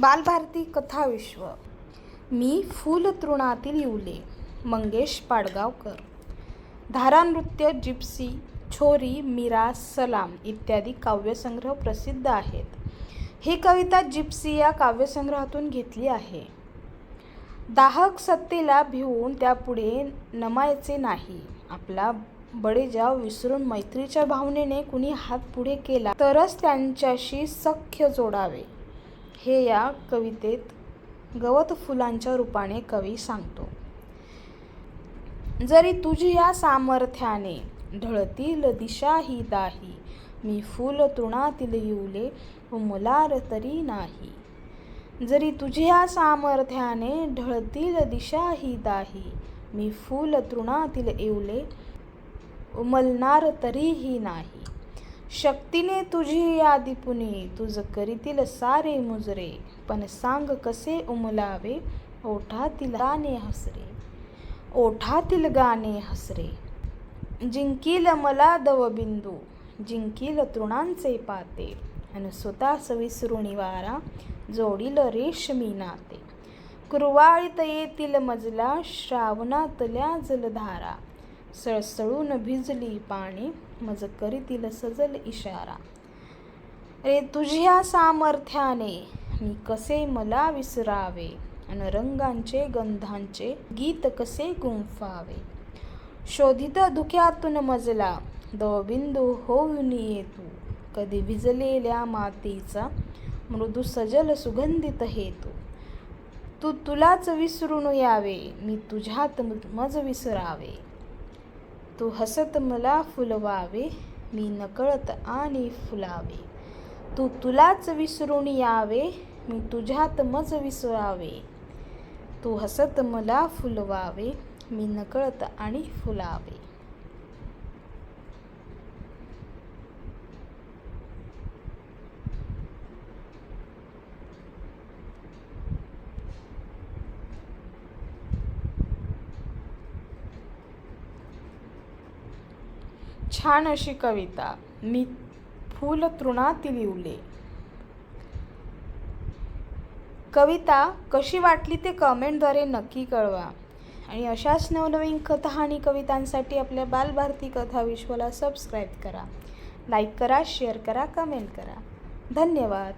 बालभारती कथाविश्व मी फूल तृणातील येवले मंगेश पाडगावकर. धारानृत्य जिप्सी छोरी मीरा सलाम इत्यादी काव्यसंग्रह प्रसिद्ध आहेत. ही कविता जिप्सी या काव्यसंग्रहातून घेतली आहे. दाहक सत्तेला भिवून त्यापुढे नमायचे नाही. आपला बडेजाव विसरून मैत्रीच्या भावनेने कुणी हात पुढे केला तरच त्यांच्याशी सख्य जोडावे. हे या कवितेत गवत फुलांच्या रूपाने कवी सांगतो. जरी तुझी या सामर्थ्याने ढळतील दिशा ही दाही मी फूल तृणातील येऊले उमलार तरी नाही. जरी तुझ्या सामर्थ्याने ढळतील दिशा ही दाही मी फूल तृणातील येऊले उमलणार तरीही नाही. शक्तीने तुझी यादी पुणे तुझ करीतील सारे मुजरे. पण सांग कसे उमलावे? ओठातील गाणे हसरे. ओठातील गाणे हसरे. जिंकील मला दवबिंदू जिंकील तृणांचे पाते. आणि स्वतः विसरुणी वारा जोडील रेशमी नाते. कुरवाळीत येतील मजला श्रावणातल्या जलधारा. सळसळून भिजली पाणी मज करीतील सजल इशारा. रे तुझ्या सामर्थ्याने मी कसे मला विसरावे अन रंगांचे गंधांचे गीत कसे गुंफावे? शोधित धुक्यातून मजला दवबिंदू होऊन ये तू. कधी भिजलेल्या मातीचा मृदू सजल सुगंधित हेतू तू तुलाच विसरून यावे मी तुझ्यात मज विसरावे. तू हसत मला फुलवावे मी नकळत आणि फुलावे. तू तुलाच विसरून यावे मी तुझ्यात मज विसरावे. तू हसत मला फुलवावे मी नकळत आणि फुलावे. छान अशी कविता. मी फूल तृणातील लिवले कविता कशी वाटली ते कमेंटद्वारे नक्की कळवा. आणि अशाच नवनवीन कथा आणि कवितांसाठी आपल्या बालभारती कथा विश्वाला सबस्क्राईब करा. लाईक करा शेअर करा कमेंट करा. धन्यवाद.